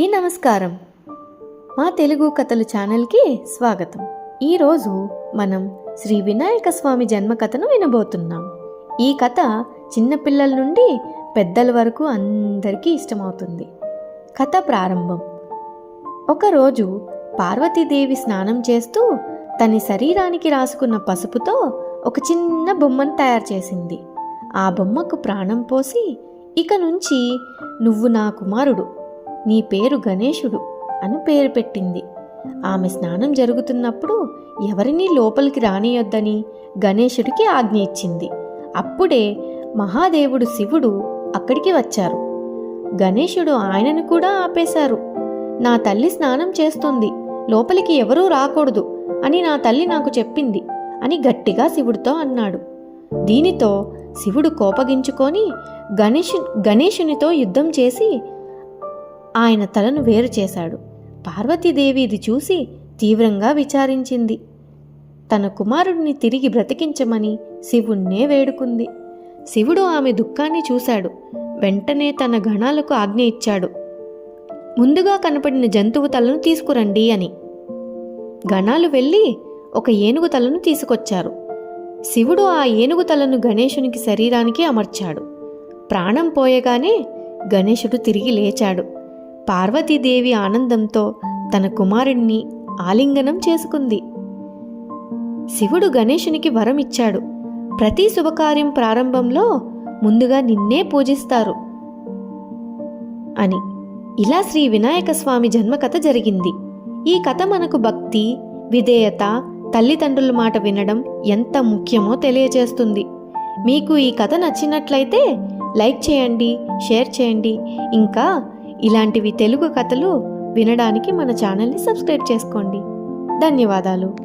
ఈ నమస్కారం. మా తెలుగు కథలు ఛానల్కి స్వాగతం. ఈరోజు మనం శ్రీ వినాయక స్వామి జన్మ కథను వినబోతున్నాం. ఈ కథ చిన్నపిల్లల నుండి పెద్దల వరకు అందరికీ ఇష్టమవుతుంది. కథ ప్రారంభం. ఒకరోజు పార్వతీదేవి స్నానం చేస్తూ తన శరీరానికి రాసుకున్న పసుపుతో ఒక చిన్న బొమ్మను తయారు చేసింది. ఆ బొమ్మకు ప్రాణం పోసి ఇక నుంచి నువ్వు నా కుమారుడు. నీ పేరు గణేశుడు అని పేరు పెట్టింది. ఆమె స్నానం జరుగుతున్నప్పుడు ఎవరినీ లోపలికి రానియొద్దని గణేశుడికి ఆజ్ఞ ఇచ్చింది. అప్పుడే మహాదేవుడు శివుడు అక్కడికి వచ్చారు. గణేశుడు ఆయనను కూడా ఆపేశారు. నా తల్లి స్నానం చేస్తుంది. లోపలికి ఎవరూ రాకూడదు అని నా తల్లి నాకు చెప్పింది అని గట్టిగా శివుడితో అన్నాడు. దీనితో శివుడు కోపగించుకొని గణేషు గణేశునితో యుద్ధం చేసి ఆయన తలను వేరు చేశాడు. పార్వతీదేవి ఇది చూసి తీవ్రంగా విచారించింది. తన కుమారుడిని తిరిగి బ్రతికించమని శివుణ్ణే వేడుకుంది. శివుడు ఆమె దుఃఖాన్ని చూశాడు. వెంటనే తన గణాలకు ఆజ్ఞ ఇచ్చాడు. ముందుగా కనపడిన జంతువు తలను తీసుకురండి అని. గణాలు వెళ్ళి ఒక ఏనుగు తలను తీసుకొచ్చారు. శివుడు ఆ ఏనుగు తలను గణేశునికి శరీరానికి అమర్చాడు. ప్రాణం పోయగానే గణేశుడు తిరిగి లేచాడు. పార్వతీదేవి ఆనందంతో తన కుమారుణ్ణి ఆలింగనం చేసుకుంది. శివుడు గణేశునికి వరం ఇచ్చాడు ప్రతి శుభకార్యం ప్రారంభంలో ముందుగా నిన్నే పూజిస్తారు అని. ఇలా శ్రీ వినాయక స్వామి జన్మకథ జరిగింది. ఈ కథ మనకు భక్తి విధేయత తల్లిదండ్రుల మాట వినడం ఎంత ముఖ్యమో తెలియజేస్తుంది మీకు ఈ కథ నచ్చినట్లయితే లైక్ చేయండి షేర్ చేయండి. ఇంకా ఇలాంటివి తెలుగు కథలు వినడానికి మన ఛానల్ని సబ్స్క్రైబ్ చేసుకోండి. ధన్యవాదాలు.